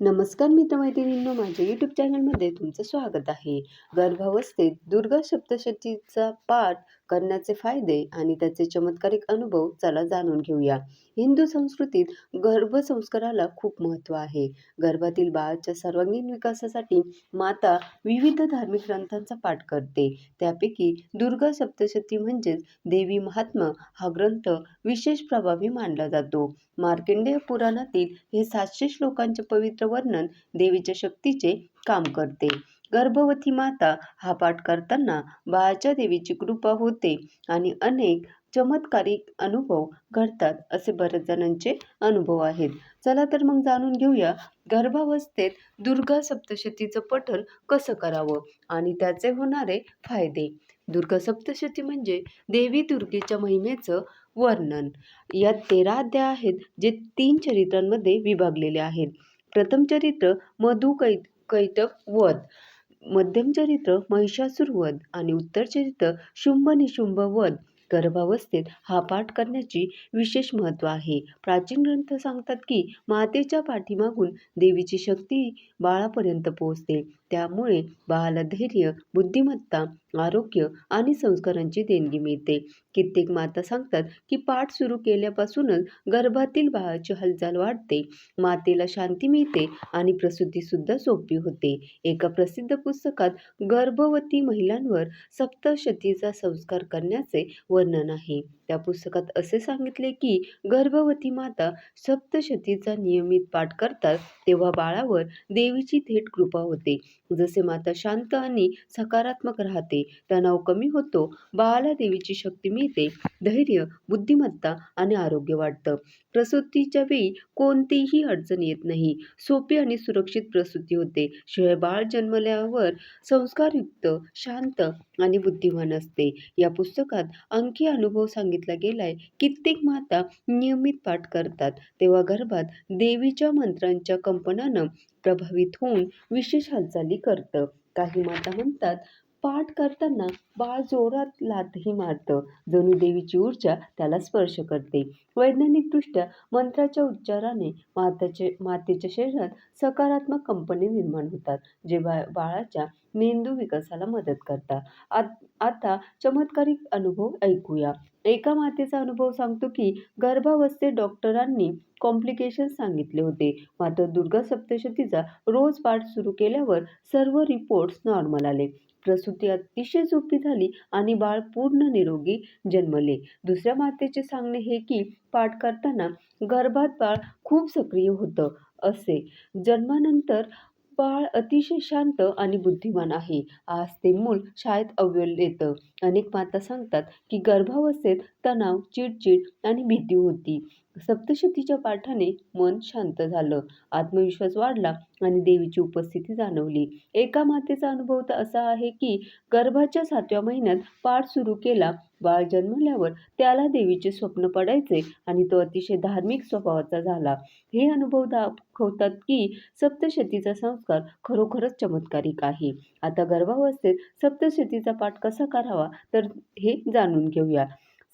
नमस्कार मित्रमैत्रिणींनो माझ्या यूट्यूब चॅनलमध्ये तुमचं स्वागत आहे. गर्भावस्थेत दुर्गा सप्तशतीचा पाठ करण्याचे फायदे आणि त्याचे चमत्कारिक अनुभव चला जाणून घेऊया. हिंदू संस्कृतीत गर्भसंस्काराला खूप महत्त्व आहे. गर्भातील बाळाच्या सर्वांगीण विकासासाठी माता विविध धार्मिक ग्रंथांचा पाठ करते. त्यापैकी दुर्गा सप्तशती म्हणजेच देवी महात्मा हा ग्रंथ विशेष प्रभावी मानला जातो. मार्केंडेय पुराणातील हे सातशे श्लोकांचे पवित्र वर्णन देवीच्या शक्तीचे काम करते. गर्भवती माता हा पाठ करताना बाळाच्या देवीची कृपा होते आणि अनेक चमत्कारिक अनुभव घडतात असे बऱ्याच जणांचे अनुभव आहेत. चला तर मग जाणून घेऊया गर्भावस्थेत दुर्गा सप्तशतीचं पठण कसं करावं आणि त्याचे होणारे फायदे. दुर्गा सप्तशती म्हणजे देवी दुर्गेच्या महिमेचं वर्णन. यात तेरा अध्याय आहेत जे तीन चरित्रांमध्ये विभागलेले आहेत. प्रथम चरित्र मधु कै कैटक वध मध्यम चरित्र महिषासूर वध आणि उत्तर चरित्र शुंभ निशुंभ वध. गर्भावस्थेत हा पाठ करण्याची विशेष महत्त्व आहे. प्राचीन ग्रंथ सांगतात की मातेच्या पाठीमागून देवीची शक्ती बाळापर्यंत पोहोचते. त्यामुळे बाळाला धैर्य बुद्धिमत्ता आरोग्य आणि संस्कारांची देणगी मिळते. कित्येक माता सांगतात की पाठ सुरू केल्यापासूनच गर्भातील बाळाची हालचाल वाढते मातेला शांती मिळते आणि प्रसूतीसुद्धा सोपी होते. एका प्रसिद्ध पुस्तकात गर्भवती महिलांवर सप्तशतीचा संस्कार करण्याचे वर्णन आहे. त्या पुस्तकात असे सांगितले की गर्भवती माता सप्तशतीचा नियमित पाठ करतात तेव्हा बाळावर देवीची थेट कृपा होते. जसे माता शांत आणि सकारात्मक राहते तणाव कमी होतो बाळाला देवीची शक्ती मिळते धैर्य बुद्धिमत्ता आणि आरोग्य वाढतं. प्रसूतीच्या वेळी कोणतीही अडचण येत नाही. सोपी आणि सुरक्षित प्रसूती होते. शिवाय बाळ जन्मल्यावर संस्कारयुक्त शांत आणि बुद्धिमान असते. या पुस्तकात आणखी अनुभव सांगितला गेलाय. कित्येक माता नियमित पाठ करतात. तेव्हा गर्भात देवीच्या मंत्रांच्या कंपनानं प्रभावित होऊन विशेष हालचाली करतं. काही माता म्हणतात पाठ करताना बाळ जोरात लातही मारतं. जणू देवीची ऊर्जा त्याला स्पर्श करते. वैज्ञानिकदृष्ट्या मंत्राच्या उच्चाराने माताचे मातेच्या शरीरात सकारात्मक कंपने निर्माण होतात जे बा बाळाच्या मेंदू विकासाला मदत करतात. आत आता चमत्कारिक अनुभव ऐकूया. एका मातेचा अनुभव सांगतो की गर्भावस्थेत डॉक्टरांनी कॉम्प्लिकेशन सांगितले होते. मात्र दुर्गा सप्तशतीचा रोज पाठ सुरू केल्यावर सर्व रिपोर्ट्स नॉर्मल आले. प्रसूती अतिशय सोपी झाली आणि बाळ पूर्ण निरोगी जन्मले. दुसऱ्या मातेचे सांगणे हे की पाठ करताना गर्भात बाळ खूप सक्रिय होतं असे. जन्मानंतर बाळ अतिशय शांत आणि बुद्धिमान आहे. आज ते मूल शाळेत अव्वल येतं. अनेक माता सांगतात की गर्भावस्थेत तणाव चिडचिड आणि भीती होती. सप्तशतीच्या पाठाने मन शांत झालं आत्मविश्वास वाढला आणि देवीची उपस्थिती जाणवली. एका मातेचा अनुभव तर असा आहे की गर्भाच्या सातव्या महिन्यात पाठ सुरू केला बाळ जन्मल्यावर त्याला देवीचे स्वप्न पडायचे आणि तो अतिशय धार्मिक स्वभावाचा झाला. हे अनुभव दाखवतात की सप्तशतीचा संस्कार खरोखरच चमत्कारिक आहे. आता गर्भावस्थेत सप्तशतीचा पाठ कसा करावा? तर हे जाणून घेऊया.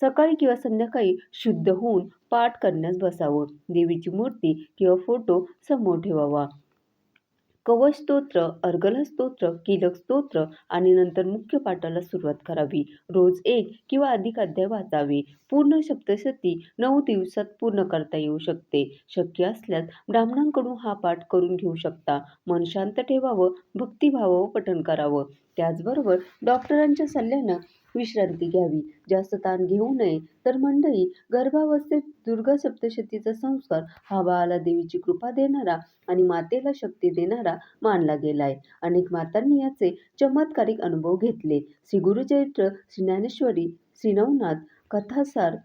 सकाळी किंवा संध्याकाळी शुद्ध होऊन पाठ करण्यास बसावं. देवीची मूर्ती किंवा फोटो समोर ठेवावा. कवच स्तोत्र अर्गल स्तोत्र कीलक स्तोत्र आणि नंतर मुख्य पाठाला सुरुवात करावी. रोज एक किंवा अधिक अध्याय वाचावे. पूर्ण शब्दशती नऊ दिवसात पूर्ण करता येऊ शकते. शक्य असल्यास ब्राह्मणांकडून हा पाठ करून घेऊ शकता. मन शांत ठेवावं भक्तिभावावं पठण करावं. त्याचबरोबर डॉक्टरांच्या सल्ल्यानं विश्रांती घ्यावी. जास्त ताण घेऊ नये. तर मंडळी गर्भावस्थेत दुर्गा सप्तशतीचा संस्कार हा बाळाला देवीची कृपा देणारा आणि मातेला शक्ती देणारा मानला गेलाय. अनेक मातांनी याचे चमत्कारिक अनुभव घेतले. श्री गुरुचरित्र श्री ज्ञानेश्वरी श्री नवनाथ कथासार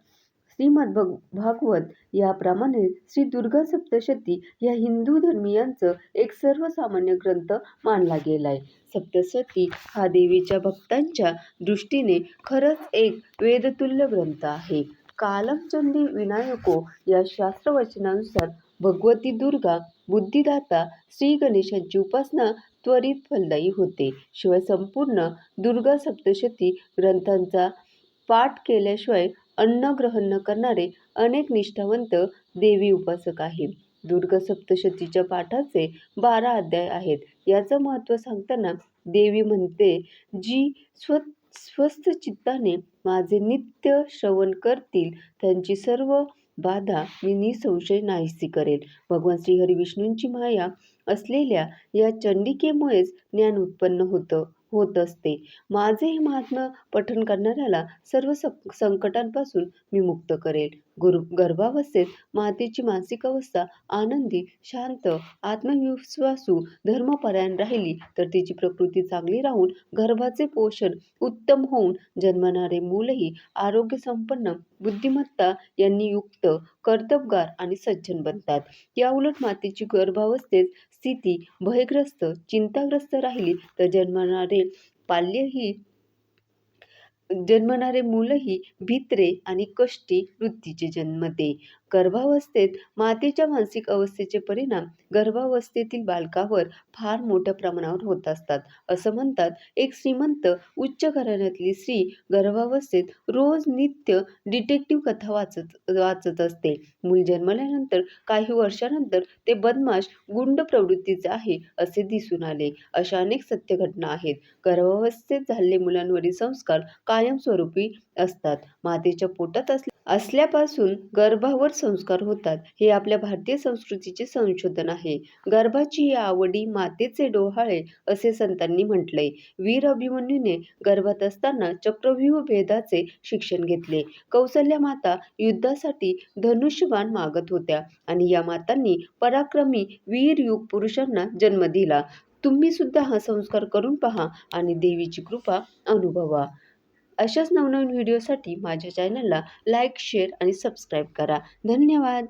श्रीमद भग भागवत याप्रमाणे श्री दुर्गा सप्तशती या हिंदू धर्मियांचं एक सर्वसामान्य ग्रंथ मानला गेलाय. सप्तशती हा देवीच्या भक्तांच्या दृष्टीने खरंच एक वेदतुल्य ग्रंथ आहे. कालमचंदी विनायको या शास्त्रवचनानुसार भगवती दुर्गा बुद्धिदाता श्री गणेशांची उपासना त्वरित फलदायी होते. शिवाय संपूर्ण दुर्गा सप्तशती ग्रंथांचा पाठ केल्याशिवाय अन्न ग्रहण न करणारे अनेक निष्ठावंत देवी उपासक आहेत. दुर्गा सप्तशतीच्या पाठाचे बारा अध्याय आहेत. याचं महत्त्व सांगताना देवी म्हणते जी स्व स्वस्थ चित्ताने माझे नित्य श्रवण करतील त्यांची सर्व बाधा मी निसंशय नाहीसी करेल. भगवान श्रीहरी विष्णूंची माया असलेल्या या चंडिकेमुळेच ज्ञान उत्पन्न होतं. होत असते. माझे हे महात्मा पठण करणाऱ्याला सर्व संकटांपासून मी मुक्त करेल. गुरु गर्भावस्थेत मातेची मानसिक अवस्था आनंदी शांत आत्मविश्वासू धर्मपरायण राहिली तर तिची प्रकृती चांगली राहून गर्भाचे पोषण उत्तम होऊन जन्मणारे मूलही आरोग्य संपन्न बुद्धिमत्ता यांनी युक्त कर्तबगार आणि सज्जन बनतात. याउलट मातेची गर्भावस्थेत स्थिती भयग्रस्त चिंताग्रस्त राहिली तर जन्मणारे पाल्यही जन्मणारे मुलंही भित्रे आणि कष्टी वृत्तीचे जन्मते गर्भावस्थेत मातेच्या मानसिक अवस्थेचे परिणाम गर्भावस्थेतील बालकावर फार मोठ्या प्रमाणावर होत असतात. असं म्हणतात एक श्रीमंत उच्च घराण्यातली स्त्री गर्भावस्थेत रोज नित्य डिटेक्टिव्ह कथा वाचत वाचत असते. मूल जन्मल्यानंतर काही वर्षानंतर ते बदमाश गुंड प्रवृत्तीचे आहे असे दिसून आले. अशा अनेक सत्य घटना आहेत. गर्भावस्थेत झालेले मुलांवरील संस्कार कायमस्वरूपी असतात. मातेच्या पोटात असले असल्यापासून गर्भावर संस्कार होतात. हे आपल्या भारतीय संस्कृतीचे संशोधन आहे. गर्भाची ही आवडी मातेचे डोहाळे असे संतांनी म्हटले. वीर अभिमन्यूने गर्भात असताना चक्रव्यूह भेदाचे शिक्षण घेतले. कौसल्या माता युद्धासाठी धनुष्यबाण मागत होत्या आणि या मातांनी पराक्रमी वीर युग पुरुषांना जन्म दिला. तुम्ही सुद्धा हा संस्कार करून पहा आणि देवीची कृपा अनुभवा. अशाच नवनवीन व्हिडिओसाठी माझ्या चॅनलला लाईक शेअर आणि सबस्क्राईब करा. धन्यवाद.